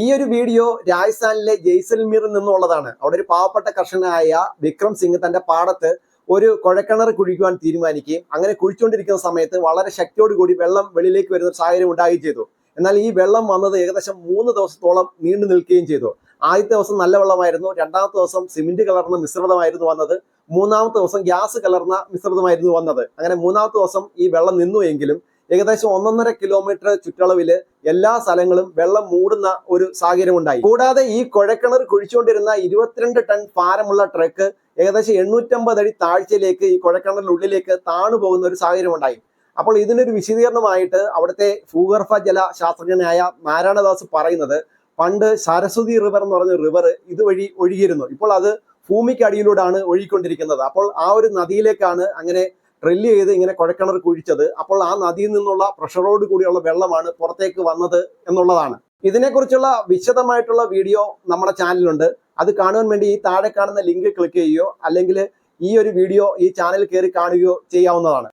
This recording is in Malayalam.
ഈ ഒരു വീഡിയോ രാജസ്ഥാനിലെ ജയ്സൽമീറിൽ നിന്നുള്ളതാണ്. അവിടെ ഒരു പാവപ്പെട്ട കർഷകനായ വിക്രം സിംഗ് തന്റെ പാടത്ത് ഒരു കുഴക്കിണർ കുഴിക്കുവാൻ തീരുമാനിക്കുകയും അങ്ങനെ കുഴിച്ചുകൊണ്ടിരിക്കുന്ന സമയത്ത് വളരെ ശക്തിയോടുകൂടി വെള്ളം വെളിയിലേക്ക് വരുന്ന സാഹചര്യം ഉണ്ടാകുകയും ചെയ്തു. എന്നാൽ ഈ വെള്ളം വന്നത് ഏകദേശം മൂന്ന് ദിവസത്തോളം നീണ്ടു നിൽക്കുകയും ചെയ്തു. ആദ്യത്തെ ദിവസം നല്ല വെള്ളമായിരുന്നു. രണ്ടാമത്തെ ദിവസം സിമെന്റ് കലർന്ന മിശ്രിതമായിരുന്നു വന്നത്. മൂന്നാമത്തെ ദിവസം ഗ്യാസ് കലർന്ന മിശ്രിതമായിരുന്നു വന്നത്. അങ്ങനെ മൂന്നാമത്തെ ദിവസം ഈ വെള്ളം നിന്നു എങ്കിലും ഏകദേശം ഒന്നൊന്നര കിലോമീറ്റർ ചുറ്റളവിൽ എല്ലാ സ്ഥലങ്ങളും വെള്ളം മൂടുന്ന ഒരു സാഹചര്യം ഉണ്ടായി കൂടാതെ ഈ കുഴക്കിണർ കുഴിച്ചുകൊണ്ടിരുന്ന ഇരുപത്തിരണ്ട് ടൺ ഭാരമുള്ള ട്രക്ക് ഏകദേശം എണ്ണൂറ്റമ്പത് അടി താഴ്ചയിലേക്ക് ഈ കുഴക്കിണറിനുള്ളിലേക്ക് താണു പോകുന്ന ഒരു സാഹചര്യം ഉണ്ടായി അപ്പോൾ ഇതിനൊരു വിശദീകരണമായിട്ട് അവിടുത്തെ ഭൂഗർഭ ജല ശാസ്ത്രജ്ഞനായ നാരായണദാസ് പറയുന്നത് പണ്ട് സരസ്വതി റിവർ എന്ന് പറഞ്ഞ റിവർ ഇതുവഴി ഒഴുകിയിരുന്നു. ഇപ്പോൾ അത് ഭൂമിക്കടിയിലൂടെയാണ് ഒഴുകിക്കൊണ്ടിരിക്കുന്നത്. അപ്പോൾ ആ ഒരു നദിയിലേക്കാണ് അങ്ങനെ ഡ്രില്ല് ചെയ്ത് ഇങ്ങനെ കുഴക്കിണർ കുഴിച്ചത്. അപ്പോൾ ആ നദിയിൽ നിന്നുള്ള പ്രഷറോട് കൂടിയുള്ള വെള്ളമാണ് പുറത്തേക്ക് വന്നത് എന്നുള്ളതാണ്. ഇതിനെക്കുറിച്ചുള്ള വിശദമായിട്ടുള്ള വീഡിയോ നമ്മുടെ ചാനലിലുണ്ട്. അത് കാണുവാൻ വേണ്ടി ഈ താഴെ കാണുന്ന ലിങ്ക് ക്ലിക്ക് ചെയ്യുകയോ അല്ലെങ്കിൽ ഈ ഒരു വീഡിയോ ഈ ചാനൽ കയറി കാണുകയോ ചെയ്യാവുന്നതാണ്.